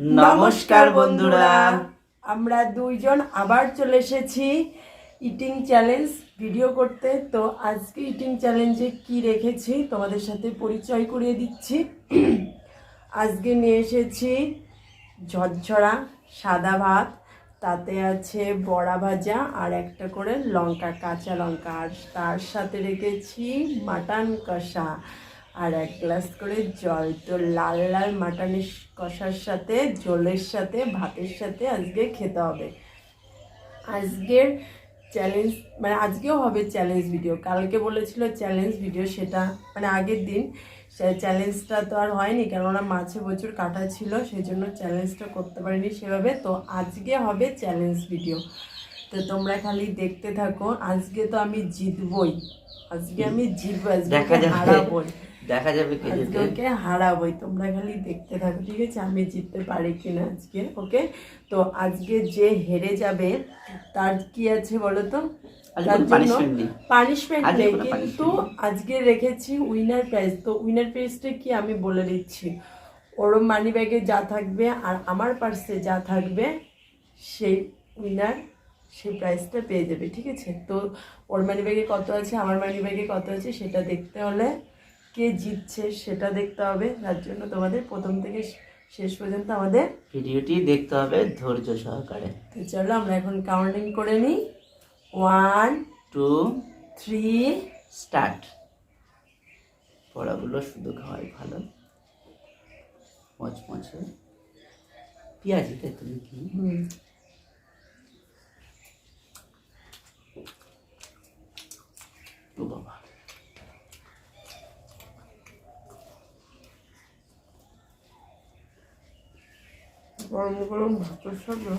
নমস্কার, বন্ধুরা। আমরা দুইজন আবার চলে এসেছি ইটিং চ্যালেঞ্জ ভিডিও করতে। তো আজকে ইটিং চ্যালেঞ্জে কি রেখেছি তোমাদের সাথে পরিচয় করিয়ে দিচ্ছি। আজকে নিয়ে এসেছি ঝরঝরা সাদা ভাত, তাতে আছে বড়া ভাজা আর একটা করে লঙ্কা, কাঁচা লঙ্কা। আর তার সাথে রেখেছি মাটন কষা। আর এক গ্লাস করে জল। তো লাল লাল মাটনের কষার সাথে জলের সাথে ভাতের সাথে আজকে খেতে হবে। আজকের চ্যালেঞ্জ মানে আজকেও হবে চ্যালেঞ্জ ভিডিও কালকে বলেছিল চ্যালেঞ্জ ভিডিও সেটা মানে আগের দিন। সে চ্যালেঞ্জটা তো আর হয়নি কেননা মাছে প্রচুর কাটা ছিল সেই জন্য চ্যালেঞ্জটা করতে পারিনি সেভাবে। তো আজকে হবে চ্যালেঞ্জ ভিডিও তো তোমরা খালি দেখতে থাকো আজকে তো আমি জিতবই। আজকে আমি জিতবো আজকে হারাবই। দেখা যাবে কে যেতে। ওকে হারাবই তোমরা খালি দেখতে থাকো ঠিক আছে? আমি জিততে পারি কিনা আজকে ওকে? তো আজকে যে হেরে যাবে তার কি আছে বলো তো তার জন্য। পানিশমেন্ট নেই। কোনো কিন্তু আজকে রেখেছি উইনার প্রাইজ তো উইনার প্রাইজটা কি আমি বলে দিচ্ছি। ওর মানি ব্যাগে যা থাকবে আর আমার পার্সে যা থাকবে সেই উইনার সেই প্রাইসটা পেয়ে যাবে ঠিক আছে? তো ওর মানি ব্যাগে কত আছে আমার মানি ব্যাগে কত আছে সেটা দেখতে হলে কে জিতছে সেটা দেখতে হবে। তার জন্য তোমাদের প্রথম থেকে শেষ পর্যন্ত আমাদের ভিডিওটি দেখতে হবে ধৈর্য সহকারে। তো চলো আমরা এখন কাউন্টিং করে নিই। ওয়ান টু থ্রি স্টার্ট পড়াগুলো শুধু খাওয়াই ভালো। মচমচে। পেঁয়াজিতে তুমি কি? বাবা। গরম গরম ভাতের সাথে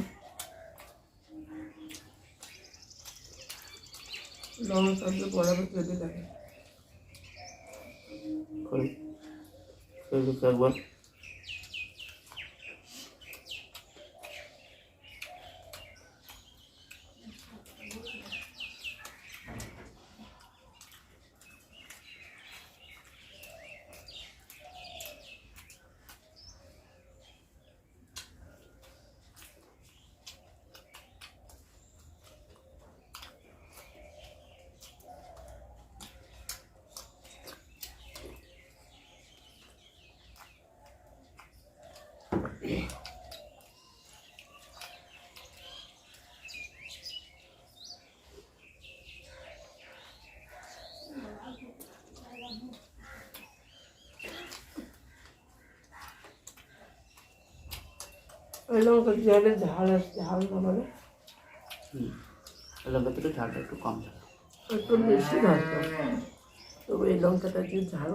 লঙ্কা দিয়ে বড়াবে কেটে দেখে একবার। ওই লঙ্কা জলে ঝাল আসছে ঝাল না মানে হুম লঙ্কা থেকে ঝালটা একটু কম থাকে একটু বেশি দরকার তবে এই লঙ্কাটা যে ঝাল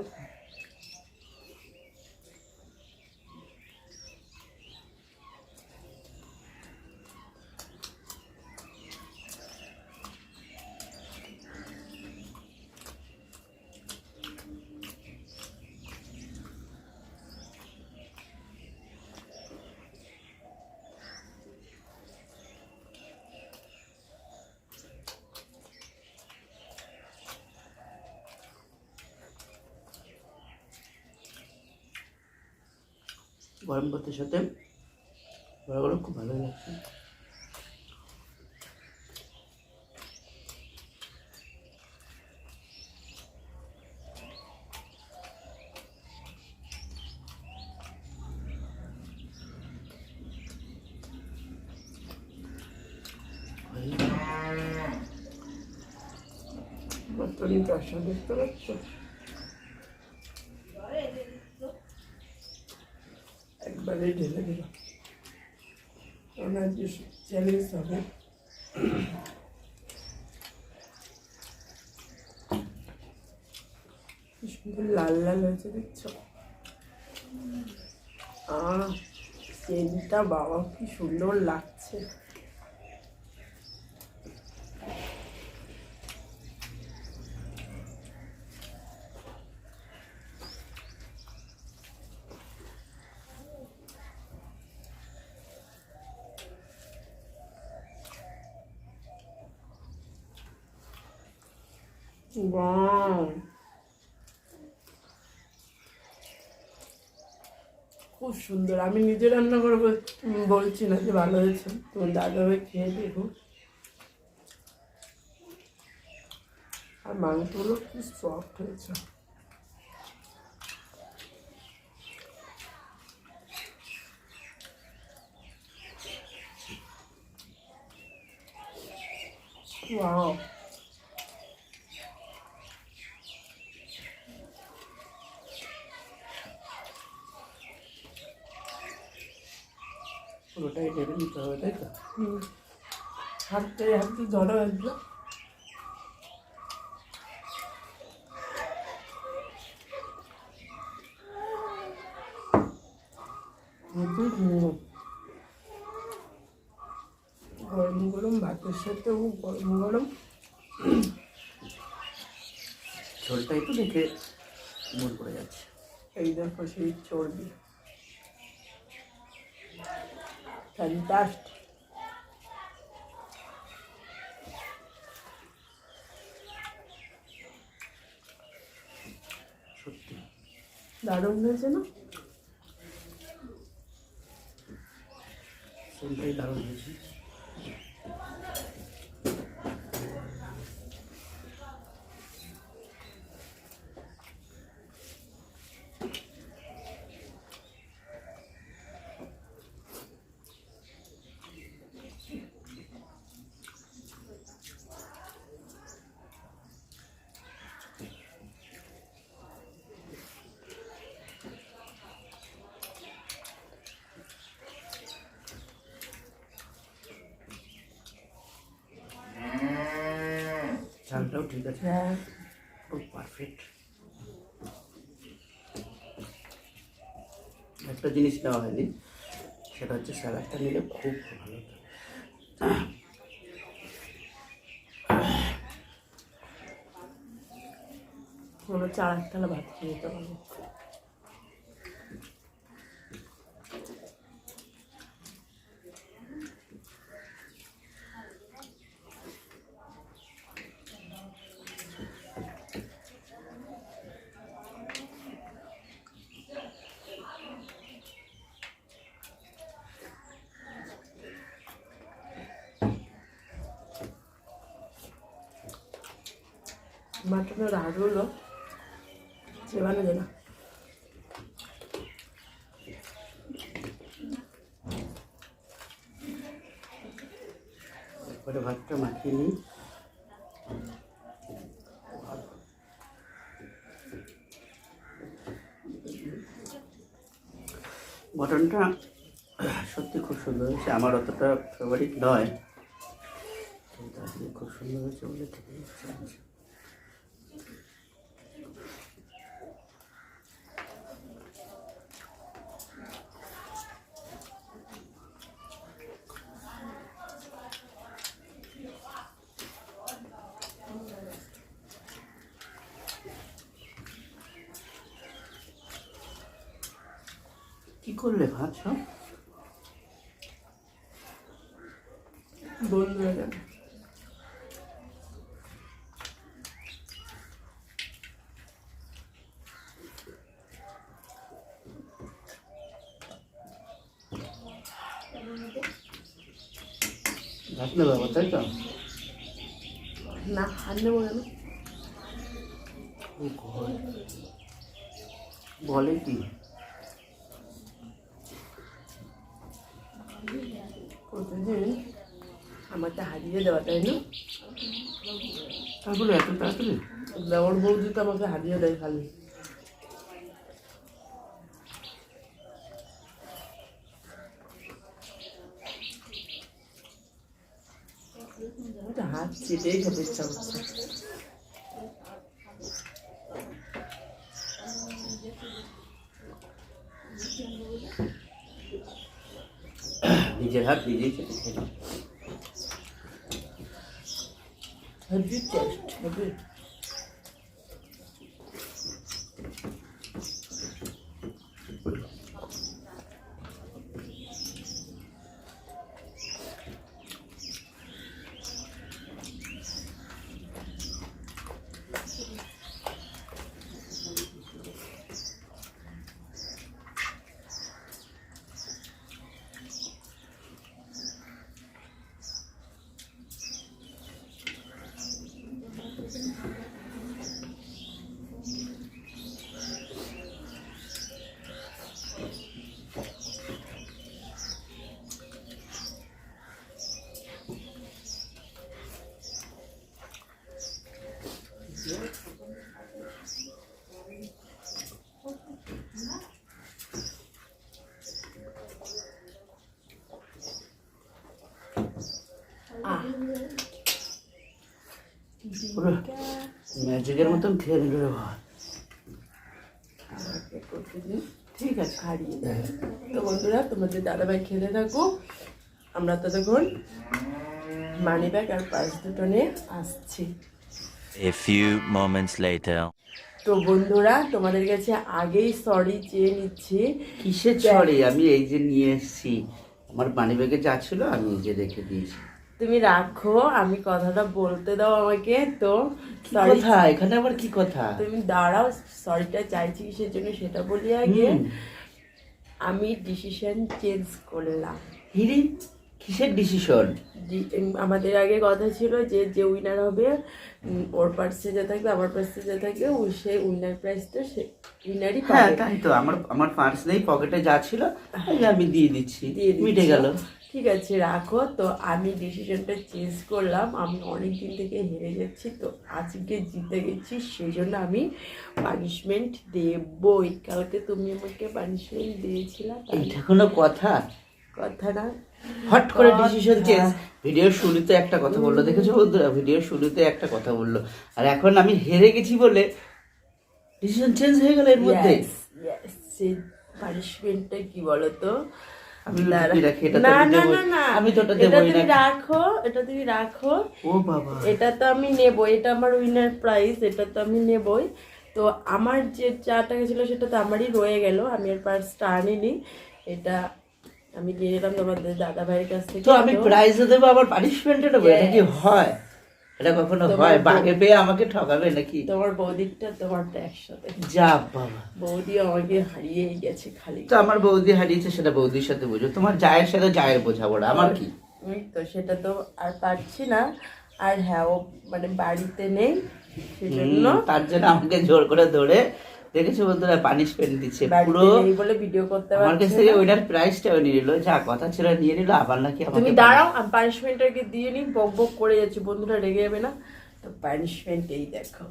গরম ভাতের সাথে বড়াগুলো খুব ভালো লাগছে। মটরি কষা দেখতে পাচ্ছ? একবারে ঢেলে দিলাম কারণ আজকে চ্যালেঞ্জ হবে লাল লাল হয়েছে দেখছ আহ সেন্টটা বাবা কি সুন্দর লাগছে Wow. খুব সুন্দর। আমি নিজে রান্না করে বলছি না যে ভালো হয়েছে। তোমার দাদা ভাই খেয়ে দেখো। আর মাংসগুলো কি সফট হয়েছে। Wow. পুরোটাই ঢেলে নিতে হবে তাই তো? হুম। হাতে হাতে ধরো একটু। গরম গরম ভাতের সাথেও গরম গরম। ঝোলটা একটু দেখে মন পড়ে যাচ্ছে। এই দেখো সেই চর্বি। সত্যি দারুণ হয়েছে না সেটাই দারুণ হয়েছে ঝালটাও ঠিক আছে। হ্যাঁ। খুব পারফেক্ট একটা জিনিস নেওয়া হয়নি সেটা হচ্ছে স্যালাডটা নিলে খুব ভালো হতো কোনো চার থালা ভাত খেয়ে নিতে পারব। চেবানো যায় না। এবারে ভাতটা মাখিয়ে নিই। মটনটা সত্যি খুব সুন্দর হয়েছে, আমার অতটা ফেভারিট নয়। কিন্তু আজকে খুব সুন্দর হয়েছে বলে থেকে যাচ্ছে করলে ভাত সব বন্ধ হয়ে যাবে ভাত নেবে তাই তো? না আর নেব কেন? ও বলে কি? হারিয়ে দেওয়া তাই না তারপরে এত তাড়াতাড়ি? দেওয়ার বৌদি তো আমাকে হারিয়ে দেয় খালি। হাত চেটেই খেতে ইচ্ছা করছে। নিজের হাত নিজেই খেতে। খেলাম হেভি ম্যাজিকের মতন খেয়ে নিল ঠিক আছে হারিয়ে তো বন্ধুরা তোমাদের দাদাভাই খেলে থাকো। আমরা ততক্ষণ মানি ব্যাগ আর পার্স দুটো নিয়ে আসছি। A few moments later. তো বন্ধুরা তোমাদের কাছে আগেই সরি চেয়ে নিচ্ছি। কিসের ছড়ে আমি এই যে নিয়ে এসেছি। আমার মানি ব্যাগে যা ছিল আমি এই যে রেখে দিয়েছি। তুমি রাখো আমি কথাটা বলতে দাও আমাকে তো কথা? এখানে আবার কি কথা? তুমি দাঁড়াও সরিটা চাইছি কিসের জন্য সেটা বলি আগে। আমি ডিসিশন চেঞ্জ করলাম। হিরি কিসের ডিসিশন আমাদের আগে কথা ছিল যে যে উইনার হবে ওর পার্সে যা থাকবে আমার পার্সে যা থাকবে ও সেই উইনার প্রাইসটা সে উইনারই হ্যাঁ তাই তো আমার আমার পার্স নেই পকেটে যা ছিল আমি দিয়ে দিচ্ছি দিয়ে দিচ্ছ। মিটে গেল। ঠিক আছে রাখো। তো আমি ডিসিশনটা চেঞ্জ করলাম। আমি অনেক দিন থেকে হেরে যাচ্ছি তো আজকে জিতে গেছি সেই জন্য আমি পানিশমেন্ট দেবই। কালকে তুমি আমাকে পানিশমেন্ট দিয়েছিলা তাই এইটা কোনো কথা? কথা না। হট করে ডিসিশন চেঞ্জ ভিডিওর শুরুতে একটা কথা বলল দেখেছ বন্ধুরা? ভিডিওর শুরুতে একটা কথা বলল। আর এখন আমি হেরে গেছি বলে ডিসিশন চেঞ্জ হয়ে গেল এর মধ্যে। পানিশমেন্টটা কি বলতো? আমি রাখি, এটা তো না আমি না না না। আমি তো ওটা এটা দেবই না। রাখো এটা তুমি রাখো। ও বাবা। এটা তো আমি নেব এটা আমার উইনার প্রাইস এটা তো আমি নেবই। তো আমার যে চা টাকা ছিল সেটা তো আমারই রয়ে গেল আমি এর পার্সটা আনিনি। এটা আমি নিয়ে নিলাম তোমাদের দাদা ভাইয়ের কাছ থেকে তো। আমি প্রাইজও দেবো আবার পানিশমেন্টও দেবো এটা কি হয়? এটা কখনো হয়? বাঘে পেয়ে আমাকে ঠকাবে নাকি? তোমার বৌদিটা তোমারটা একসাথে। যা বাবা। বৌদি আমাকে হারিয়েই গেছে খালি। তো আমার বৌদি হারিয়েছে সেটা বৌদির সাথে বোঝো। তোমার জায়ের সাথে জায়ের বোঝাবো না। আমার কি? তো সেটা তো আর পারছি না। আর হ্যাঁ ও মানে বাড়িতে নেই সেজন্য তার জন্য আমাকে জোর করে ধরে দেখেছ বন্ধুরা? পানিশমেন্ট দিচ্ছে। পুরো বলে ভিডিও করতে আমার কাছ থেকে ওইটার প্রাইসটাও নিয়ে নিল। যা কথা ছিল নিয়ে নিল আবার নাকি তুমি দাঁড়াও আমি পানিশমেন্টটাকে দিয়ে নিই বক বক করে যাচ্ছি। বন্ধুরা রেগে যাবে না। তো পানিশমেন্ট এই দেখো।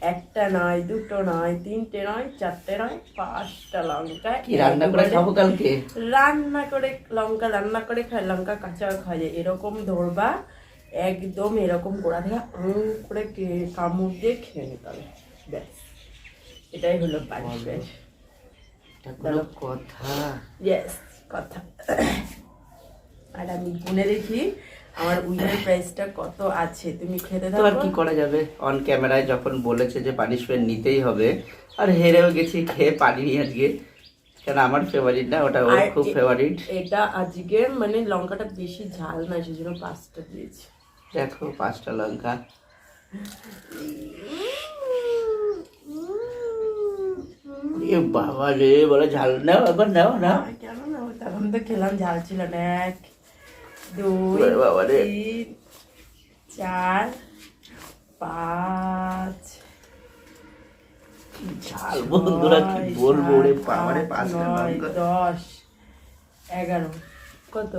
একটা নয় দুটো নয় তিনটে নয় চারটে নয় পাঁচটা লঙ্কা। কি রান্না করে খাব কালকে? রান্না করে লঙ্কা রান্না করে খায় লঙ্কা কাঁচা খাওয়া যায়। এরকম ধরবা একদম এরকম গোড়া থেকে করে কে- কামড় দিয়ে খেয়ে নিতে হবে। ব্যাস। এটাই হলো কোনো কথা। ইয়েস কথা। আর আমি গুনে দেখি আমার উইনার প্রাইসটা কত আছে? তুমি খেতে তো আর কি করা যাবে? অন ক্যামেরায় যখন বলেছে যে পানিশমেন্ট নিতেই হবে আর হেরেও গেছি খেয়ে পানি আজকে। কেন আমার ফেভারিট না? ওটা ওর খুব ফেভারিট এটা আজকে মানে লঙ্কাটা বেশি ঝাল না সেজন্য পাঁচটা দিয়েছি। দেখো পাঁচটা লঙ্কা। এ বাবা রে বলে ঝাল নাও একবার নাও না কেন না তখন তো খেলাম ঝাল ছিল না। এক দুই বাবা রে। চার পাঁচ ঝাল বন্ধুরা কি বলব রে সাত, বাবা রে আট, পাঁচটা নয়, লঙ্কা দশ এগারো। কত?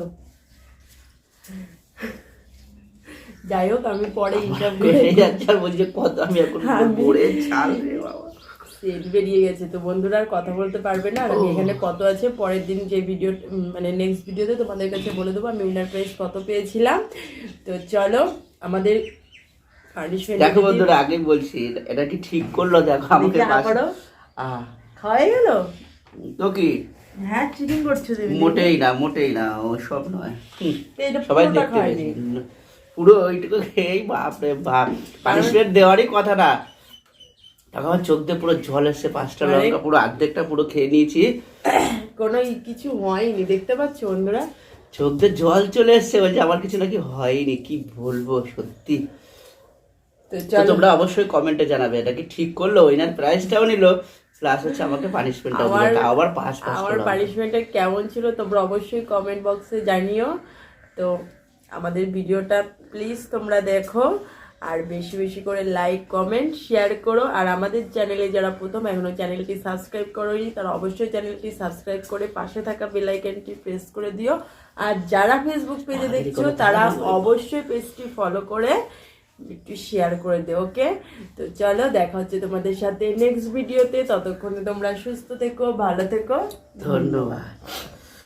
যাই হোক আমি পরে হিসাব করে যাচ্ছে আর বলছে কত? আমি এখন বলে ঝাল রে বাবা। বেরিয়ে গেছে। তো বন্ধুরা আর কথা বলতে পারবে না। আর আমি এখানে কত আছে? পরের দিন যে ভিডিও মানে নেক্সট ভিডিওতে তোমাদের কাছে বলে দেবো। আমি উইনার প্রাইস কত পেয়েছিলাম। তো চলো আমাদের দেখো বন্ধুরা আগেই বলছি এটা কি ঠিক করল? দেখো আমাকে খাওয়াই গেল? তো কি? হ্যাঁ চিটিং করছ মোটেই না মোটেই না ও সব নয়। সবাই দেখতে খায়নি পুরো ওইটুকু খেয়েই বাপ। রে বাপ পানিশমেন্ট দেওয়ারই কথা না। তখন আমার চোখ দিয়ে পুরো জল এসছে পাঁচটা মানে- লঙ্কা পুরো অর্ধেকটা পুরো খেয়ে নিয়েছি। কোনো কিছু হয়নি দেখতে পাচ্ছ বন্ধুরা? চোখ দিয়ে জল চলে এসছে বলছে আমার কিছু নাকি হয়নি কি বলব সত্যি। তো তোমরা অবশ্যই কমেন্টে জানাবে এটা কি ঠিক করল? ওইনার প্রাইসটাও নিল প্লাস হচ্ছে আমাকে পানিশমেন্টটাও দিল। আবার পাঁচ পাঁচটা আমার। পানিশমেন্টটা কেমন ছিল তোমরা অবশ্যই কমেন্ট বক্সে জানিও। তো আমাদের ভিডিওটা প্লিজ তোমরা দেখো। আর বেশি বেশি করে লাইক কমেন্ট শেয়ার করো। আর আমাদের চ্যানেলে যারা প্রথম এখনও চ্যানেলটি সাবস্ক্রাইব করোনি তারা অবশ্যই চ্যানেলটি সাবস্ক্রাইব করে পাশে থাকা বেল আইকনটি প্রেস করে দিও। আর যারা ফেসবুক পেজে দেখছ তারা অবশ্যই পেজটি ফলো করে একটু শেয়ার করে দিও ওকে তো চলো দেখা হচ্ছে তোমাদের সাথে নেক্সট ভিডিওতে ততক্ষণে তোমরা সুস্থ থেকো ভালো থেকো। ধন্যবাদ।